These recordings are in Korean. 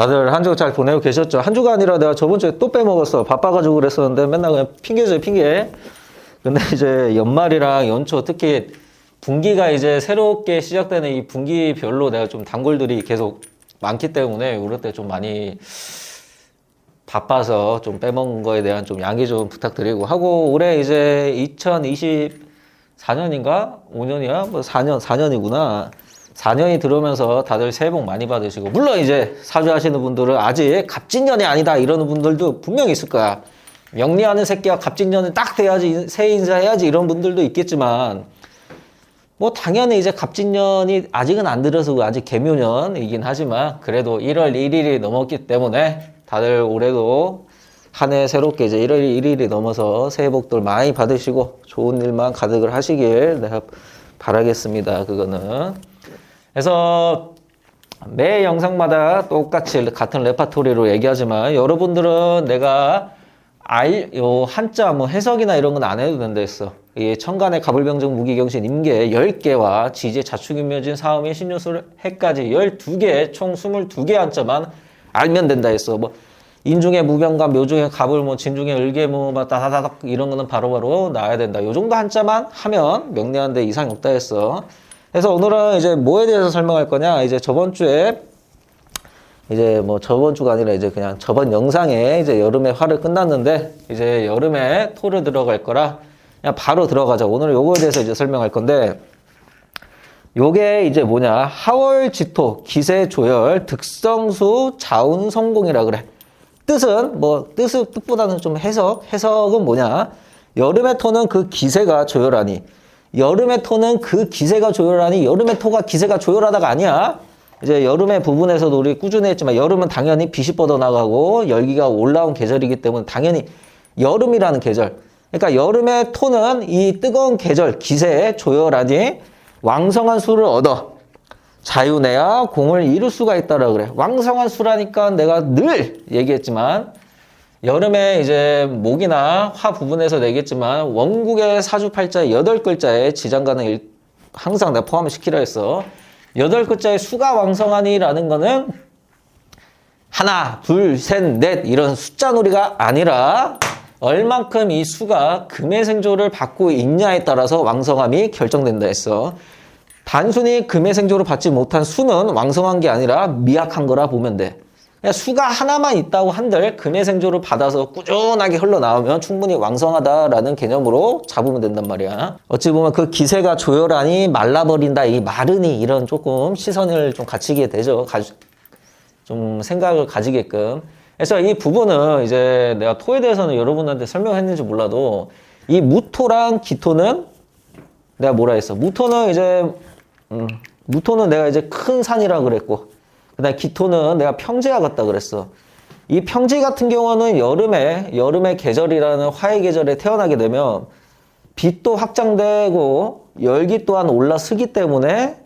다들 한주잘 보내고 계셨죠? 한 주가 아니라 내가 저번 주에 또 빼먹었어. 바빠가지고 그랬었는데 맨날 그냥 핑계죠, 핑계. 근데 이제 연말이랑 연초 특히 분기가 이제 새롭게 시작되는 이 분기별로 내가 좀 단골들이 계속 많기 때문에 그럴 때 좀 많이 바빠서 좀 빼먹은 거에 대한 좀 양해 좀 부탁드리고 하고 올해 이제 2024년인가 5년이야 뭐 4년 4년이구나 4년이 들어오면서 다들 새해 복 많이 받으시고 물론 이제 사주하시는 분들은 아직 갑진년이 아니다 이러는 분들도 분명히 있을 거야 명리하는 새끼가 갑진년이 딱 돼야지 새해 인사해야지 이런 분들도 있겠지만 뭐 당연히 이제 갑진년이 아직은 안 들어서 아직 개묘년이긴 하지만 그래도 1월 1일이 넘었기 때문에 다들 올해도 한 해 새롭게 이제 1월 1일이 넘어서 새해 복들 많이 받으시고 좋은 일만 가득을 하시길 내가 바라겠습니다. 그거는. 그래서 매 영상마다 똑같이 같은 레파토리로 얘기하지만 여러분들은 내가 알, 요 한자 뭐 해석이나 이런 건 안 해도 된다 했어. 이 천간의 가불병정 무기경신 임계 10개와 지지 자축인묘진 사음의 신유술 해까지 12개 총 22개 한자만 알면 된다 했어. 뭐 인중에 무병과 묘중에 갑을 뭐 진중에 을개무 막 다다다닥 이런 거는 바로 바로 나와야 된다. 요 정도 한자만 하면 명리하는데 이상이 없다 했어. 그래서 오늘은 이제 뭐에 대해서 설명할 거냐? 이제 저번 주에 이제 뭐 저번 주가 아니라 이제 그냥 저번 영상에 이제 여름의 화를 끝났는데 이제 여름에 토를 들어갈 거라 그냥 바로 들어가자. 오늘 요거에 대해서 이제 설명할 건데 요게 이제 뭐냐 하월 지토 기세 조열 득성수 자운 성공이라 그래. 뜻은 뭐 뜻은 뜻보다는 좀 해석 해석은 뭐냐 여름의 토는 그 기세가 조열하니 여름의 토는 그 기세가 조열하니 여름의 토가 기세가 조열하다가 아니야. 이제 여름의 부분에서도 우리 꾸준히 했지만 여름은 당연히 빛이 뻗어나가고 열기가 올라온 계절이기 때문에 당연히 여름이라는 계절. 그러니까 여름의 토는 이 뜨거운 계절 기세에 조열하니 왕성한 수를 얻어 자유내야 공을 이룰 수가 있다라 그래. 왕성한 수라니까 내가 늘 얘기했지만 여름에 이제 목이나 화 부분에서 내겠지만 원국의 사주팔자 여덟 글자에 지장간을 일- 항상 내가 포함을 시키려 했어. 여덟 글자의 수가 왕성하니라는 거는 하나, 둘, 셋, 넷 이런 숫자 놀이가 아니라 얼만큼 이 수가 금의 생조를 받고 있냐에 따라서 왕성함이 결정된다 했어. 단순히 금의 생조를 받지 못한 수는 왕성한 게 아니라 미약한 거라 보면 돼. 수가 하나만 있다고 한들 금의 생조를 받아서 꾸준하게 흘러나오면 충분히 왕성하다라는 개념으로 잡으면 된단 말이야. 어찌 보면 그 기세가 조열하니 말라버린다, 이 마르니 이런 조금 시선을 좀 갖추게 되죠. 좀 생각을 가지게끔. 그래서 이 부분은 이제 내가 토에 대해서는 여러분한테 설명했는지 몰라도 이 무토랑 기토는 내가 뭐라 했어? 무토는 이제 음, 무토는 내가 이제 큰 산이라 그랬고 그다음 기토는 내가 평지와 같다 그랬어. 이 평지 같은 경우는 여름에 여름의 계절이라는 화의 계절에 태어나게 되면 빛도 확장되고 열기 또한 올라서기 때문에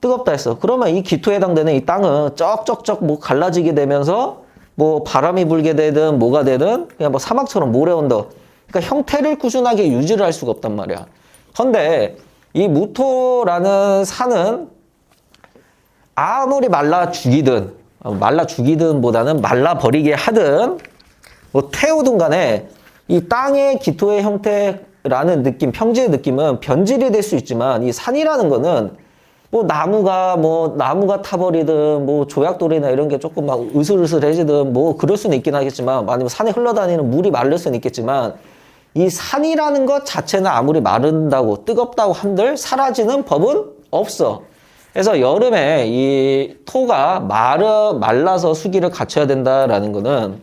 뜨겁다 했어. 그러면 이 기토에 해당되는 이 땅은 쩍쩍쩍 뭐 갈라지게 되면서 뭐 바람이 불게 되든 뭐가 되든 그냥 뭐 사막처럼 모래 언덕. 그러니까 형태를 꾸준하게 유지를 할 수가 없단 말이야. 근데 이 무토라는 산은 아무리 말라 죽이든 어, 말라 죽이든 보다는 말라 버리게 하든 뭐 태우든 간에 이 땅의 기토의 형태라는 느낌, 평지의 느낌은 변질이 될 수 있지만 이 산이라는 거는 뭐 나무가 뭐 나무가 타버리든 뭐 조약돌이나 이런 게 조금 막 으슬으슬해지든 뭐 그럴 수는 있긴 하겠지만 아니면 산에 흘러다니는 물이 마를 수는 있겠지만 이 산이라는 것 자체는 아무리 마른다고 뜨겁다고 한들 사라지는 법은 없어. 그래서 여름에 이 토가 마르, 말라서 수기를 갖춰야 된다라는 거는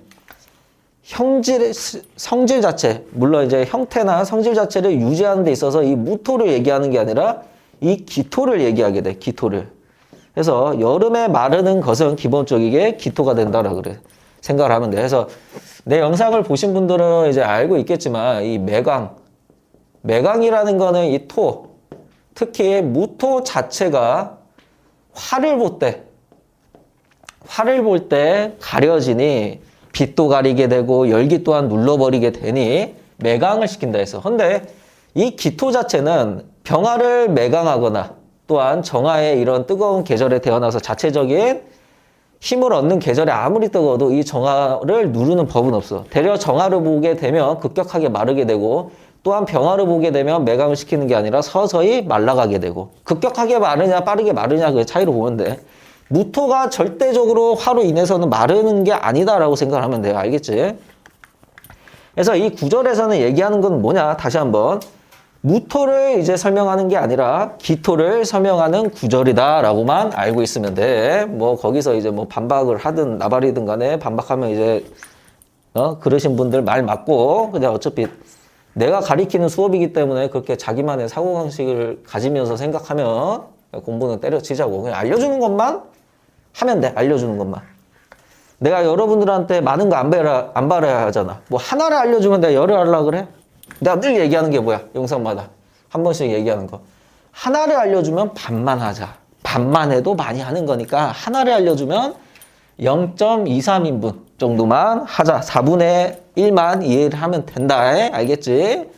형질, 성질 자체, 물론 이제 형태나 성질 자체를 유지하는 데 있어서 이 무토를 얘기하는 게 아니라 이 기토를 얘기하게 돼, 기토를. 그래서 여름에 마르는 것은 기본적이게 기토가 된다라 그래. 생각을 하면 돼. 그래서 내 영상을 보신 분들은 이제 알고 있겠지만 이 매강, 매강이라는 거는 이 토, 특히 무토 자체가 화를 볼 때, 화를 볼 때 가려지니 빛도 가리게 되고 열기 또한 눌러버리게 되니 매강을 시킨다 해서. 근데 이 기토 자체는 병화를 매강하거나 또한 정화의 이런 뜨거운 계절에 태어나서 자체적인 힘을 얻는 계절에 아무리 뜨거워도 이 정화를 누르는 법은 없어. 대려 정화를 보게 되면 급격하게 마르게 되고 또한 병화를 보게 되면 매감을 시키는 게 아니라 서서히 말라가게 되고 급격하게 마르냐 빠르게 마르냐 그 차이로 보면 돼. 무토가 절대적으로 화로 인해서는 마르는 게 아니다라고 생각하면 돼요. 알겠지? 그래서 이 구절에서는 얘기하는 건 뭐냐? 다시 한번 무토를 이제 설명하는 게 아니라 기토를 설명하는 구절이다라고만 알고 있으면 돼. 뭐 거기서 이제 뭐 반박을 하든 나발이든 간에 반박하면 이제 어 그러신 분들 말 맞고 그냥 어차피 내가 가리키는 수업이기 때문에 그렇게 자기만의 사고방식을 가지면서 생각하면 공부는 때려치자고 그냥 알려주는 것만 하면 돼. 알려주는 것만. 내가 여러분들한테 많은 거안 배라 안 바라야 하잖아. 뭐 하나를 알려주면 내가 열을 하려 그래? 내가 늘 얘기하는 게 뭐야? 영상마다 한 번씩 얘기하는 거. 하나를 알려주면 반만 하자. 반만 해도 많이 하는 거니까 하나를 알려주면 0.23인분 정도만 하자. 4분의 1만 이해를 하면 된다. 알겠지?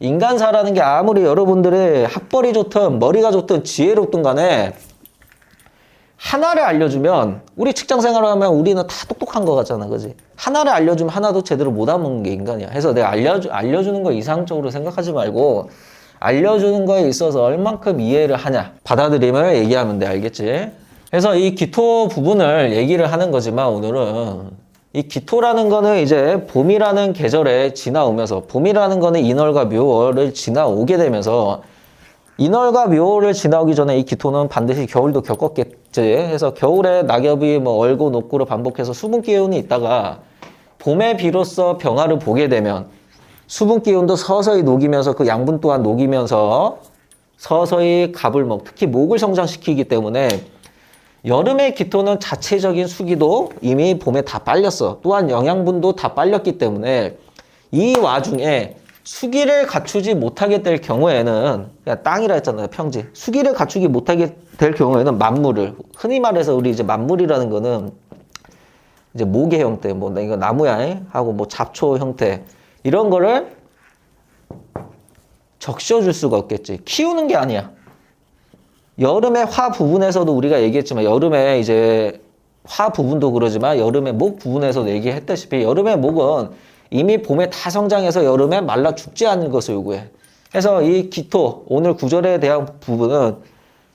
인간사라는 게 아무리 여러분들의 학벌이 좋든 머리가 좋든 지혜롭든 간에 하나를 알려주면 우리 직장 생활을 하면 우리는 다 똑똑한 거 같잖아. 그지? 하나를 알려주면 하나도 제대로 못 알아먹는 게 인간이야. 해서 내가 알려주, 알려주는 거 이상적으로 생각하지 말고 알려주는 거에 있어서 얼만큼 이해를 하냐. 받아들임을 얘기하면 돼. 알겠지? 그래서 이 기토 부분을 얘기를 하는 거지만 오늘은 이 기토라는 거는 이제 봄이라는 계절에 지나오면서 봄이라는 거는 인월과 묘월을 지나오게 되면서 인월과 묘월을 지나오기 전에 이 기토는 반드시 겨울도 겪었겠지. 해서 겨울에 낙엽이 뭐 얼고 녹고를 반복해서 수분 기운이 있다가 봄에 비로소 병화를 보게 되면 수분 기운도 서서히 녹이면서 그 양분 또한 녹이면서 서서히 갑을 먹, 특히 목을 성장시키기 때문에 여름의 기토는 자체적인 수기도 이미 봄에 다 빨렸어. 또한 영양분도 다 빨렸기 때문에 이 와중에 수기를 갖추지 못하게 될 경우에는 그냥 땅이라 했잖아요 평지. 수기를 갖추기 못하게 될 경우에는 만물을 흔히 말해서 우리 이제 만물이라는 거는 이제 모계 형태 뭐 이거 나무야 하고 뭐 잡초 형태 이런 거를 적셔줄 수가 없겠지. 키우는 게 아니야 여름의 화 부분에서도 우리가 얘기했지만 여름에 이제 화 부분도 그러지만 여름의 목 부분에서도 얘기했다시피 여름의 목은 이미 봄에 다 성장해서 여름에 말라 죽지 않는 것을 요구해. 그래서 이 기토, 오늘 구절에 대한 부분은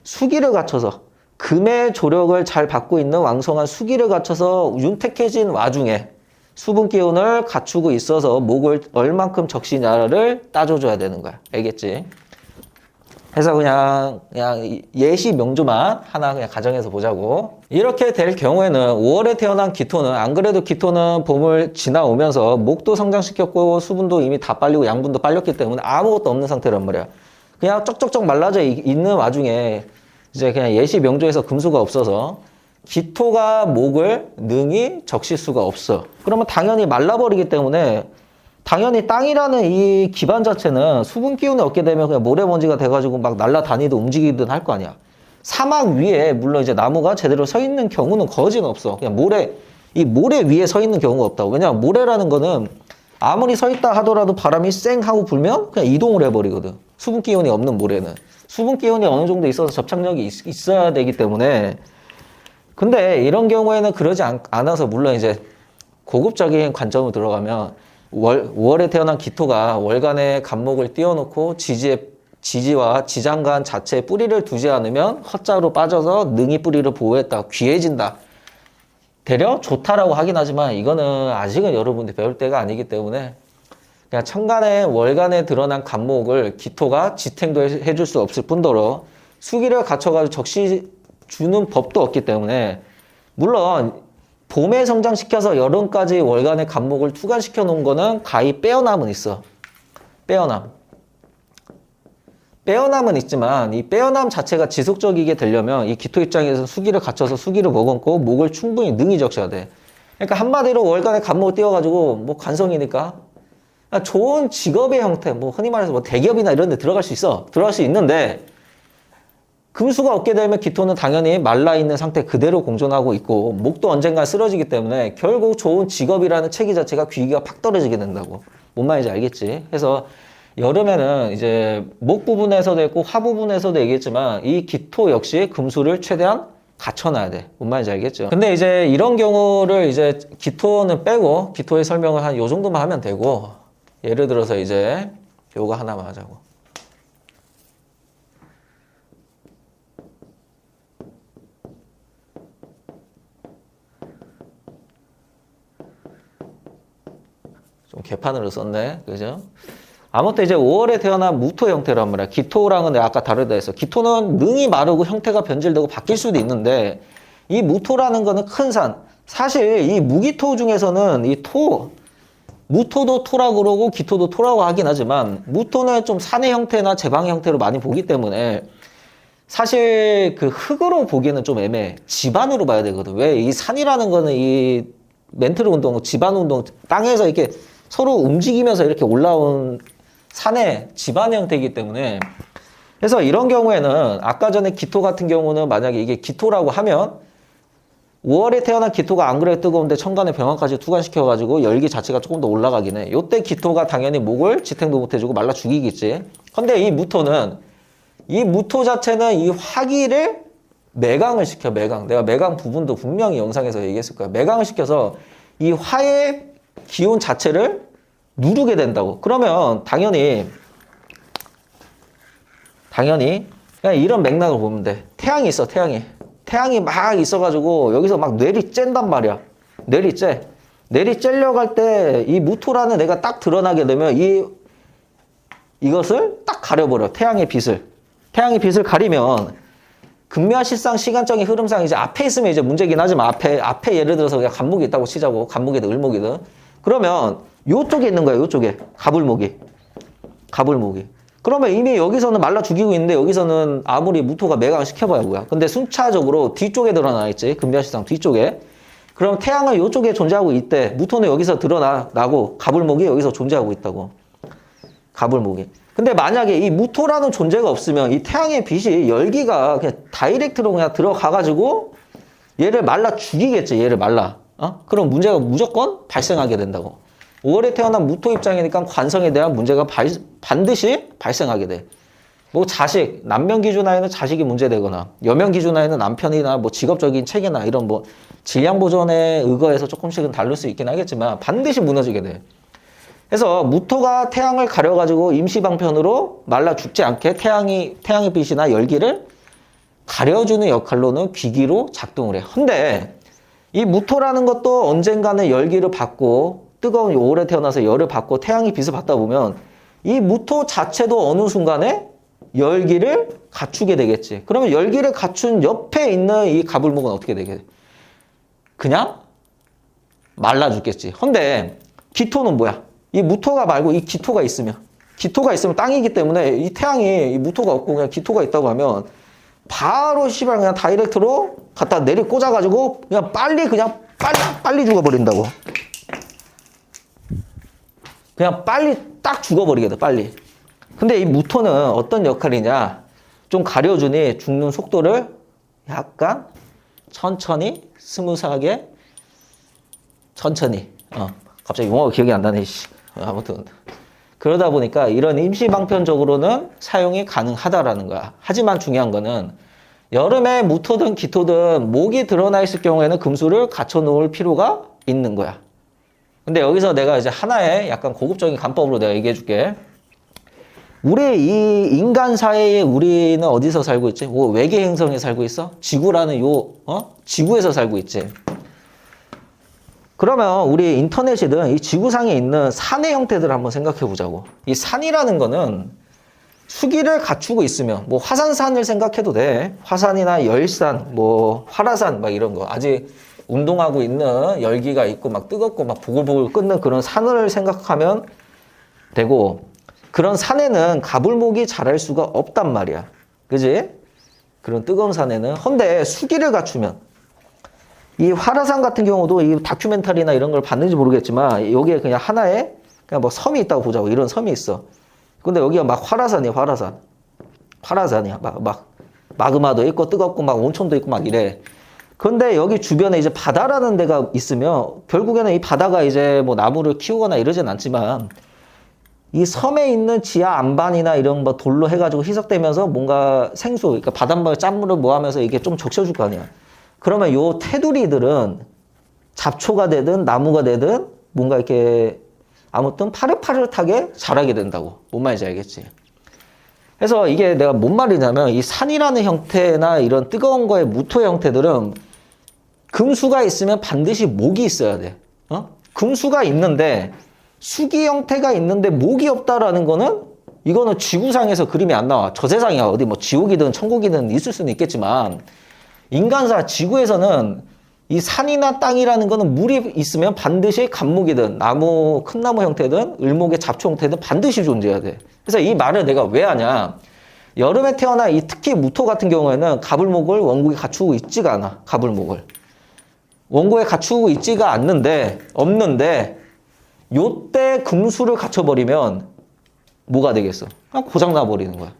수기를 갖춰서 금의 조력을 잘 받고 있는 왕성한 수기를 갖춰서 윤택해진 와중에 수분 기운을 갖추고 있어서 목을 얼만큼 적시냐를 따져줘야 되는 거야. 알겠지? 해서 그냥 그냥 예시 명조만 하나 그냥 가정해서 보자고. 이렇게 될 경우에는 5월에 태어난 기토는 안 그래도 기토는 봄을 지나오면서 목도 성장시켰고 수분도 이미 다 빨리고 양분도 빨렸기 때문에 아무것도 없는 상태란 말이야. 그냥 쩍쩍쩍 말라져 이- 있는 와중에 이제 그냥 예시 명조에서 금수가 없어서 기토가 목을 능히 적실 수가 없어. 그러면 당연히 말라버리기 때문에 당연히 땅이라는 이 기반 자체는 수분 기운이 없게 되면 그냥 모래먼지가 돼가지고 막 날아다니든 움직이든 할 거 아니야. 사막 위에 물론 이제 나무가 제대로 서 있는 경우는 거진 없어. 그냥 모래 이 모래 위에 서 있는 경우가 없다고. 왜냐면 모래라는 거는 아무리 서 있다 하더라도 바람이 쌩 하고 불면 그냥 이동을 해버리거든. 수분 기운이 없는 모래는 수분 기운이 어느 정도 있어서 접착력이 있, 있어야 되기 때문에 근데 이런 경우에는 그러지 않, 않아서 물론 이제 고급적인 관점으로 들어가면 월, 월에 태어난 기토가 월간의 간목을 띄워놓고 지지의 지지와 지장간 자체에 뿌리를 두지 않으면 헛자로 빠져서 능이 뿌리를 보호했다. 귀해진다. 대려 좋다라고 하긴 하지만 이거는 아직은 여러분들이 배울 때가 아니기 때문에 그냥 천간에 월간에 드러난 간목을 기토가 지탱도 해- 해줄 수 없을 뿐더러 수기를 갖춰가지고 적시 주는 법도 없기 때문에 물론 봄에 성장시켜서 여름까지 월간의 간목을 투간시켜 놓은 거는 가히 빼어남은 있어. 빼어남. 빼어남은 있지만 이 빼어남 자체가 지속적이게 되려면 이 기토 입장에서 수기를 갖춰서 수기를 머금고 목을 충분히 능히 적셔야 돼. 그러니까 한마디로 월간의 간목을 띄워가지고 뭐 그러니까 좋은 직업의 형태, 뭐 흔히 말해서 뭐 대기업이나 이런 데 들어갈 수 있어. 들어갈 수 있는데 금수가 없게 되면 기토는 당연히 말라 있는 상태 그대로 공존하고 있고 목도 언젠가 쓰러지기 때문에 결국 좋은 직업이라는 체계 자체가 귀기가 팍 떨어지게 된다고. 뭔 말인지 알겠지? 그래서 여름에는 이제 목 부분에서도 있고 화 부분에서도 얘기했지만 이 기토 역시 금수를 최대한 갖춰놔야 돼. 뭔 말인지 알겠죠? 근데 이제 이런 경우를 이제 기토는 빼고 기토의 설명을 한 요 정도만 하면 되고 예를 들어서 이제 요거 하나만 하자고. 좀 개판으로 썼네. 그죠? 아무튼 이제 5월에 태어난 무토 형태란 말이야. 기토랑은 내가 아까 다르다 했어. 기토는 능이 마르고 형태가 변질되고 바뀔 수도 있는데 이 무토라는 거는 큰 산. 사실 이 무기토 중에서는 이 토, 무토도 토라고 그러고 기토도 토라고 하긴 하지만 무토는 좀 산의 형태나 제방 형태로 많이 보기 때문에 사실 그 흙으로 보기에는 좀 애매해. 지반으로 봐야 되거든. 왜? 이 산이라는 거는 이 멘트를 운동, 지반 운동, 땅에서 이렇게 서로 움직이면서 이렇게 올라온 산의 지반 형태이기 때문에 그래서 이런 경우에는 아까 전에 기토 같은 경우는 만약에 이게 기토라고 하면 5월에 태어난 기토가 안 그래도 뜨거운데 천간에 병원까지 투과시켜가지고 열기 자체가 조금 더 올라가긴 해. 요때 기토가 당연히 목을 지탱도 못해주고 말라 죽이겠지. 근데 이 무토는 이 무토 자체는 이 화기를 매강을 시켜 매강. 내가 매강 부분도 분명히 영상에서 얘기했을 거야. 매강을 시켜서 이 화의 기운 자체를 누르게 된다고. 그러면 당연히 당연히 그냥 이런 맥락을 보면 돼. 태양이 있어, 태양이. 태양이 막 있어가지고 여기서 막 뇌리 쨘단 말이야. 뇌리 째. 뇌리 째려고 할때이 무토라는 애가 딱 드러나게 되면 이 이것을 딱 가려버려. 태양의 빛을. 태양의 빛을 가리면 금묘실상 시간적인 흐름상 이제 앞에 있으면 이제 문제긴 하지만 앞에 앞에 예를 들어서 그냥 간목이 있다고 치자고 간목이든 을목이든 그러면 요쪽에 있는 거야 요쪽에 가불목이 가불목이 그러면 이미 여기서는 말라 죽이고 있는데 여기서는 아무리 무토가 매강 시켜봐야 뭐야 근데 순차적으로 뒤쪽에 드러나 있지 금묘실상 뒤쪽에 그럼 태양은 요쪽에 존재하고 있대 무토는 여기서 드러나고 가불목이 여기서 존재하고 있다고 가불목이. 근데 만약에 이 무토라는 존재가 없으면 이 태양의 빛이 열기가 그냥 다이렉트로 그냥 들어가가지고 얘를 말라 죽이겠지. 얘를 말라. 어? 그럼 문제가 무조건 발생하게 된다고. 5월에 태어난 무토 입장이니까 관성에 대한 문제가 발- 반드시 발생하게 돼. 뭐 자식, 남명 기준하에는 자식이 문제되거나 여명 기준하에는 남편이나 뭐 직업적인 체계나 이런 뭐 질량 보존에 의거해서 조금씩은 다를 수 있긴 하겠지만 반드시 무너지게 돼. 그래서 무토가 태양을 가려가지고 임시방편으로 말라 죽지 않게 태양이, 태양의 빛이나 열기를 가려주는 역할로는 귀기로 작동을 해. 근데 이 무토라는 것도 언젠가는 열기를 받고 뜨거운 오래 태어나서 열을 받고 태양의 빛을 받다 보면 이 무토 자체도 어느 순간에 열기를 갖추게 되겠지. 그러면 열기를 갖춘 옆에 있는 이 가불목은 어떻게 돼? 그냥 말라 죽겠지. 근데 기토는 뭐야? 이 무토가 말고 이 기토가 있으면 기토가 있으면 땅이기 때문에 이 태양이 이 무토가 없고 그냥 기토가 있다고 하면 바로 씨발 그냥 다이렉트로 갖다 내리 꽂아가지고 그냥 빨리 그냥 빨리 빨리 죽어버린다고. 그냥 빨리 딱 죽어버리게 돼 빨리. 근데 이 무토는 어떤 역할이냐? 좀 가려주니 죽는 속도를 약간 천천히 스무스하게 천천히. 어, 갑자기 용어가 기억이 안 나네. 씨. 어, 아무튼 그러다 보니까 이런 임시 방편적으로는 사용이 가능하다라는 거야. 하지만 중요한 거는 여름에 무토든 기토든 목이 드러나 있을 경우에는 금수를 갖춰 놓을 필요가 있는 거야. 근데 여기서 내가 이제 하나의 약간 고급적인 간법으로 내가 얘기해 줄게. 우리 이 인간 사회에 우리는 어디서 살고 있지? 뭐 외계 행성에 살고 있어? 지구라는 요 어? 지구에서 살고 있지. 그러면 우리 인터넷이든 이 지구상에 있는 산의 형태들을 한번 생각해 보자고. 이 산이라는 거는 수기를 갖추고 있으면 뭐 화산산을 생각해도 돼. 화산이나 열산, 뭐 화라산 막 이런 거. 아직 운동하고 있는 열기가 있고 막 뜨겁고 막 보글보글 끓는 그런 산을 생각하면 되고 그런 산에는 가불목이 자랄 수가 없단 말이야. 그지? 그런 뜨거운 산에는. 헌데 수기를 갖추면 이 화라산 같은 경우도 이 다큐멘터리나 이런 걸 봤는지 모르겠지만 여기에 그냥 하나의 그냥 뭐 섬이 있다고 보자고 이런 섬이 있어. 근데 여기가 막 화라산이야 화라산. 화라산이야 막, 막 마그마도 있고 뜨겁고 막 온천도 있고 막 이래. 근데 여기 주변에 이제 바다라는 데가 있으면 결국에는 이 바다가 이제 뭐 나무를 키우거나 이러진 않지만 이 섬에 있는 지하 안반이나 이런 뭐 돌로 해가지고 희석되면서 뭔가 생수, 그러니까 바닷물 짠물을 모하면서 이게 좀 적셔줄 거 아니야. 그러면 요 테두리들은 잡초가 되든 나무가 되든 뭔가 이렇게 아무튼 파릇파릇하게 자라게 된다고. 뭔 말인지 알겠지? 그래서 이게 내가 뭔 말이냐면 이 산이라는 형태나 이런 뜨거운 거의 무토 형태들은 금수가 있으면 반드시 목이 있어야 돼. 어? 금수가 있는데 수기 형태가 있는데 목이 없다라는 거는 이거는 지구상에서 그림이 안 나와. 저 세상이야. 어디 뭐 지옥이든 천국이든 있을 수는 있겠지만 인간사 지구에서는 이 산이나 땅이라는 거는 물이 있으면 반드시 감목이든 나무 큰 나무 형태든 을목의 잡초 형태든 반드시 존재해야 돼. 그래서 이 말을 내가 왜 하냐? 여름에 태어나 이 특히 무토 같은 경우에는 가불목을 원국에 갖추고 있지가 않아. 가불목을. 원고에 갖추고 있지가 않는데 없는데 요때 금수를 갖춰버리면 뭐가 되겠어? 고장 나버리는 거야.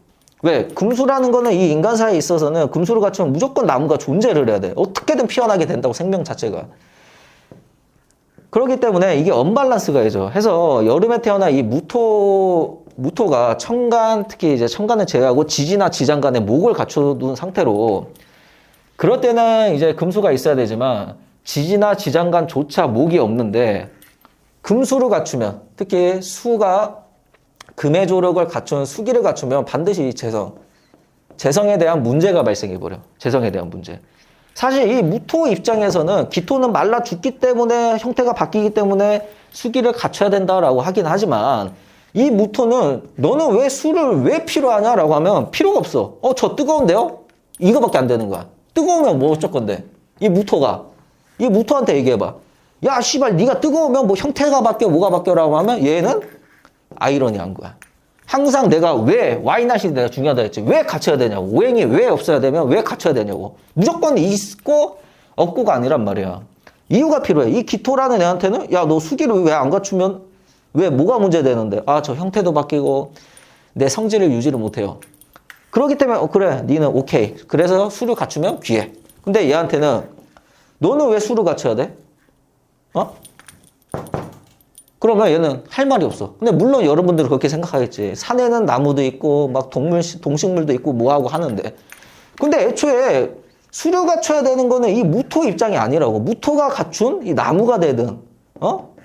왜? 금수라는 거는 이 인간사에 있어서는 금수를 갖추면 무조건 나무가 존재를 해야 돼. 어떻게든 피어나게 된다고 생명 자체가. 그렇기 때문에 이게 언밸런스가 해져. 해서 여름에 태어나 이 무토 무토가 천간 특히 이제 천간을 제외하고 지지나 지장 간에 목을 갖춰둔 상태로 그럴 때는 이제 금수가 있어야 되지만 지지나 지장 간조차 목이 없는데 금수를 갖추면 특히 수가 금의 조력을 갖춘 수기를 갖추면 반드시 이 재성 재성에 대한 문제가 발생해 버려. 재성에 대한 문제. 사실 이 무토 입장에서는 기토는 말라 죽기 때문에 형태가 바뀌기 때문에 수기를 갖춰야 된다라고 하긴 하지만 이 무토는 너는 왜 수를 왜 필요하냐라고 하면 필요가 없어. 어 저 뜨거운데요? 이거밖에 안 되는 거야. 뜨거우면 뭐 어쩔 건데? 이 무토가. 이 무토한테 얘기해 봐. 야, 씨발, 네가 뜨거우면 뭐 형태가 바뀌어, 뭐가 바뀌어라고 하면 얘는 아이러니한 거야. 항상 내가 왜 와이낫이 내가 중요하다 했지. 왜 갖춰야 되냐고. 오행이 왜 없어야 되면 왜 갖춰야 되냐고. 무조건 있고 없고가 아니란 말이야. 이유가 필요해. 이 기토라는 애한테는 야, 너 수기를 왜 안 갖추면 왜 뭐가 문제되는데? 아, 저 형태도 바뀌고 내 성질을 유지를 못해요. 그렇기 때문에 어, 그래, 니는 오케이. 그래서 수를 갖추면 귀해. 근데 얘한테는 너는 왜 수를 갖춰야 돼? 어? 그러면 얘는 할 말이 없어. 근데 물론 여러분들은 그렇게 생각하겠지. 산에는 나무도 있고, 막 동물, 동식물도 있고, 뭐하고 하는데. 근데 애초에 수를 갖춰야 되는 거는 이 무토 입장이 아니라고. 무토가 갖춘 이 나무가 되든, 어?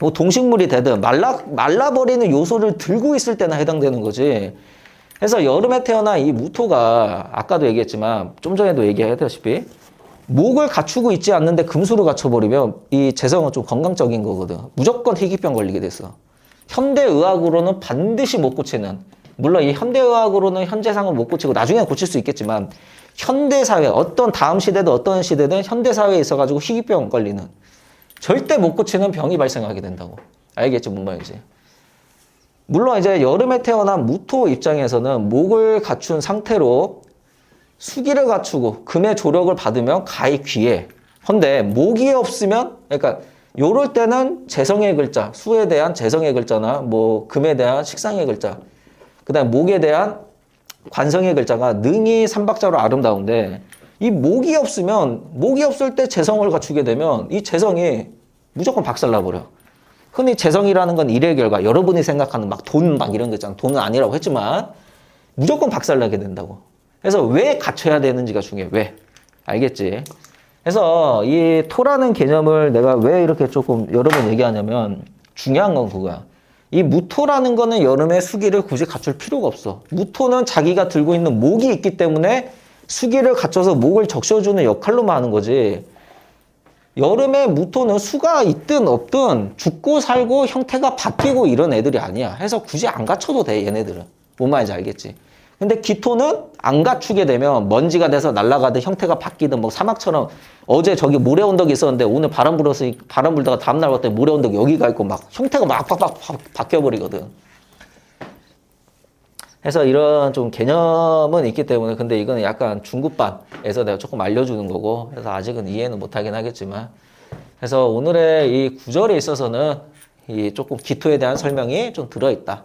뭐 동식물이 되든, 말라, 말라버리는 요소를 들고 있을 때나 해당되는 거지. 그래서 여름에 태어나 이 무토가, 아까도 얘기했지만, 좀 전에도 얘기했다시피, 목을 갖추고 있지 않는데 금수를 갖춰버리면 이 재성은 좀 건강적인 거거든. 무조건 희귀병 걸리게 됐어. 현대의학으로는 반드시 못 고치는 물론 이 현대의학으로는 현재상은 못 고치고 나중에 고칠 수 있겠지만 현대사회 어떤 다음 시대든 어떤 시대든 현대사회에 있어가지고 희귀병 걸리는 절대 못 고치는 병이 발생하게 된다고. 알겠지 뭔 말인지. 물론 이제 여름에 태어난 무토 입장에서는 목을 갖춘 상태로 수기를 갖추고 금의 조력을 받으면 가히 귀해. 헌데 목이 없으면 그러니까 요럴 때는 재성의 글자, 수에 대한 재성의 글자나 뭐 금에 대한 식상의 글자, 그다음 목에 대한 관성의 글자가 능이 삼박자로 아름다운데 이 목이 없으면 목이 없을 때 재성을 갖추게 되면 이 재성이 무조건 박살나 버려. 흔히 재성이라는 건 일의 결과. 여러분이 생각하는 막 돈막 이런 거 있잖아. 돈은 아니라고 했지만 무조건 박살나게 된다고. 그래서 왜 갖춰야 되는지가 중요해. 왜? 알겠지? 그래서 이 토라는 개념을 내가 왜 이렇게 조금 여러 번 얘기하냐면 중요한 건 그거야. 이 무토라는 거는 여름에 수기를 굳이 갖출 필요가 없어. 무토는 자기가 들고 있는 목이 있기 때문에 수기를 갖춰서 목을 적셔주는 역할로만 하는 거지. 여름에 무토는 수가 있든 없든 죽고 살고 형태가 바뀌고 이런 애들이 아니야. 해서 굳이 안 갖춰도 돼, 얘네들은. 뭔 말인지 알겠지? 근데 기토는 안 갖추게 되면 먼지가 돼서 날아가든 형태가 바뀌든 뭐 사막처럼 어제 저기 모래 언덕이 있었는데 오늘 바람 불어서 바람 불다가 다음날 왔더니 모래 언덕 여기가 있고 막 형태가 막 팍팍 바뀌어버리거든. 해서 이런 좀 개념은 있기 때문에 근데 이거는 약간 중급반에서 내가 조금 알려주는 거고 그래서 아직은 이해는 못하긴 하겠지만 그래서 오늘의 이 구절에 있어서는 이 조금 기토에 대한 설명이 좀 들어있다.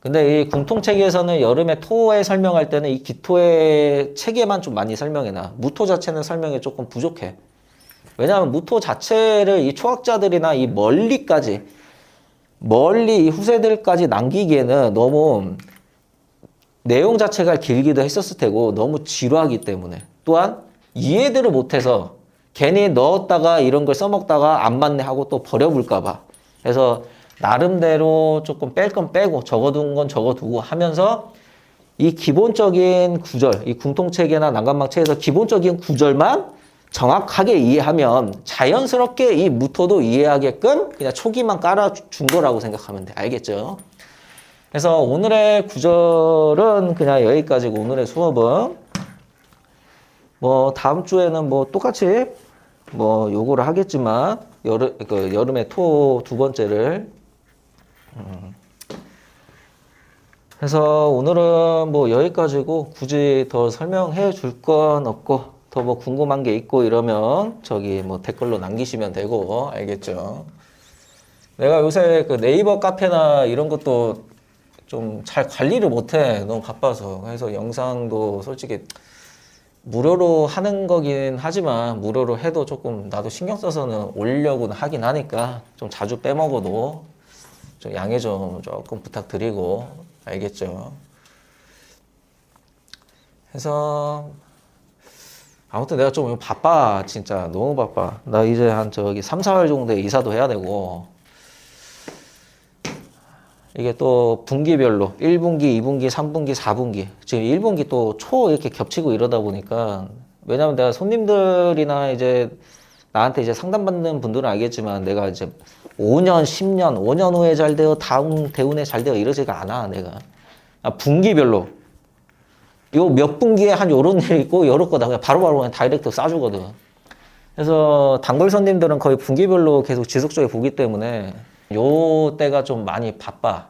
근데 이 궁통체계에서는 여름에 토에 설명할 때는 이 기토의 체계만 좀 많이 설명해놔. 무토 자체는 설명이 조금 부족해. 왜냐하면 무토 자체를 이 초학자들이나 이 멀리까지, 멀리 이 후세들까지 남기기에는 너무 내용 자체가 길기도 했었을 테고 너무 지루하기 때문에 또한 이해들을 못해서 괜히 넣었다가 이런 걸 써먹다가 안 맞네 하고 또 버려볼까봐. 그래서 나름대로 조금 뺄 건 빼고 적어둔 건 적어두고 하면서 이 기본적인 구절, 이 궁통체계나 난간막체에서 기본적인 구절만 정확하게 이해하면 자연스럽게 이 무토도 이해하게끔 그냥 초기만 깔아준 거라고 생각하면 돼. 알겠죠? 그래서 오늘의 구절은 그냥 여기까지고 오늘의 수업은 뭐 다음 주에는 뭐 똑같이 뭐 요거를 하겠지만 여름 그 여름에 토두 번째를 음. 그래서 오늘은 뭐 여기까지고 굳이 더 설명해 줄 건 없고 더 뭐 궁금한 게 있고 이러면 저기 뭐 댓글로 남기시면 되고 알겠죠? 내가 요새 그 네이버 카페나 이런 것도 좀 잘 관리를 못해 너무 바빠서 그래서 영상도 솔직히 무료로 하는 거긴 하지만 무료로 해도 조금 나도 신경 써서는 올려고는 하긴 하니까 좀 자주 빼먹어도 좀 양해 좀 조금 부탁드리고 알겠죠? 해서 아무튼 내가 좀 바빠 진짜. 너무 바빠. 나 이제 한 저기 3, 4월 정도에 이사도 해야 되고. 이게 또 분기별로 1분기, 2분기, 3분기, 4분기. 지금 1분기 또 초 이렇게 겹치고 이러다 보니까 왜냐면 내가 손님들이나 이제 나한테 이제 상담받는 분들은 알겠지만 내가 이제 5년, 10년, 5년 후에 잘 되어 다음 대운에 잘 되어 이러지가 않아 내가. 아, 분기별로. 요 몇 분기에 한 요런 일 있고 요럴 거다. 그냥 바로 바로 그냥 다이렉트 싸주거든. 그래서 단골 손님들은 거의 분기별로 계속 지속적으로 보기 때문에 요 때가 좀 많이 바빠.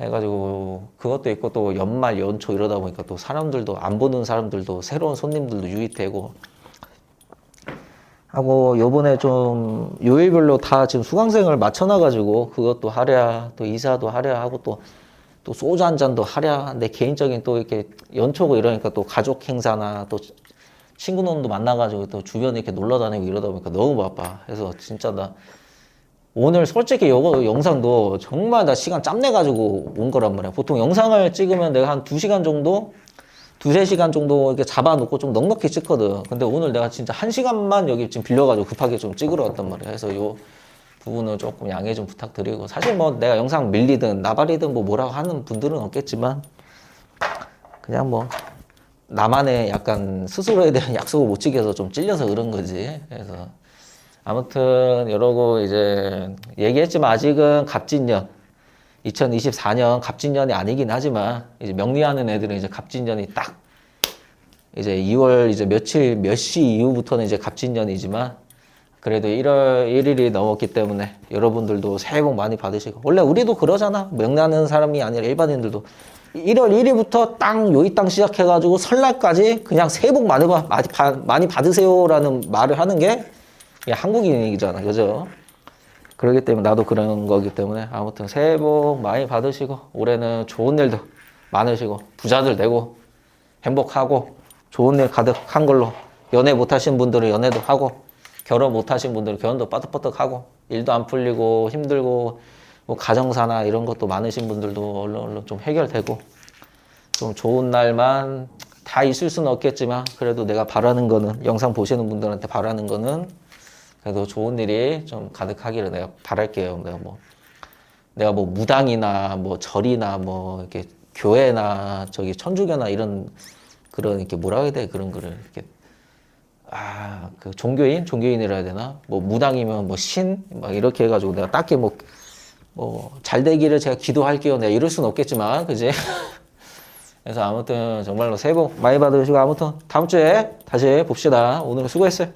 해가지고 그것도 있고 또 연말 연초 이러다 보니까 또 사람들도 안 보는 사람들도 새로운 손님들도 유입되고 하고 요번에 좀 요일별로 다 지금 수강생을 맞춰놔가지고 그것도 하랴 또 이사도 하랴 하고 또 또 소주 한 잔도 하랴 내 개인적인 또 이렇게 연초고 이러니까 또 가족 행사나 또 친구 놈도 만나가지고 또 주변에 이렇게 놀러 다니고 이러다 보니까 너무 바빠 그래서 진짜 나 오늘 솔직히 요거 영상도 정말 나 시간 짬내 가지고 온 거란 말이야. 보통 영상을 찍으면 내가 한 2시간 정도, 2, 3시간 정도 이렇게 잡아놓고 좀 넉넉히 찍거든. 근데 오늘 내가 진짜 1시간만 여기 지금 빌려가지고 급하게 좀 찍으러 왔단 말이야. 그래서 요 부분은 조금 양해 좀 부탁드리고. 사실 뭐 내가 영상 밀리든 나발이든 뭐 뭐라고 하는 분들은 없겠지만, 그냥 뭐 나만의 약간 스스로에 대한 약속을 못 지켜서 좀 찔려서 그런 거지. 그래서 아무튼 이러고 이제 얘기했지만 아직은 갑진년 2024년 갑진년이 아니긴 하지만 이제 명리하는 애들은 이제 갑진년이 딱 이제 2월 이제 며칠 몇 시 이후부터는 이제 갑진년이지만 그래도 1월 1일이 넘었기 때문에 여러분들도 새해 복 많이 받으시고 원래 우리도 그러잖아. 명리하는 사람이 아니라 일반인들도. 1월 1일부터 땅 요이 땅 시작해가지고 설날까지 그냥 새해 복 많이, 받- 많이, 받으세요라는 말을 하는 게 한국인이잖아, 그죠? 그렇기 때문에 나도 그런 거기 때문에 아무튼 새해 복 많이 받으시고 올해는 좋은 일도 많으시고 부자들 되고 행복하고 좋은 일 가득한 걸로 연애 못하신 분들은 연애도 하고 결혼 못하신 분들은 결혼도 빠득빠득하고 일도 안 풀리고 힘들고 뭐 가정사나 이런 것도 많으신 분들도 얼른 얼른 좀 해결되고 좀 좋은 날만 다 있을 수는 없겠지만 그래도 내가 바라는 거는 영상 보시는 분들한테 바라는 거는 그래도 좋은 일이 좀 가득하기를 내가 바랄게요. 내가 뭐 내가 뭐 무당이나 뭐 절이나 뭐 이렇게 교회나 저기 천주교나 이런 그런 이렇게 뭐라 해야 돼 그런 거를 이렇게 아 그 종교인 종교인이라 해야 되나 뭐 무당이면 뭐 신 막 이렇게 해가지고 내가 딱히 뭐 뭐 잘 되기를 제가 기도할게요. 내가 이럴 수는 없겠지만 그지? 그래서 아무튼 정말로 새해 복 많이 받으시고 아무튼 다음 주에 다시 봅시다. 오늘 수고했어요.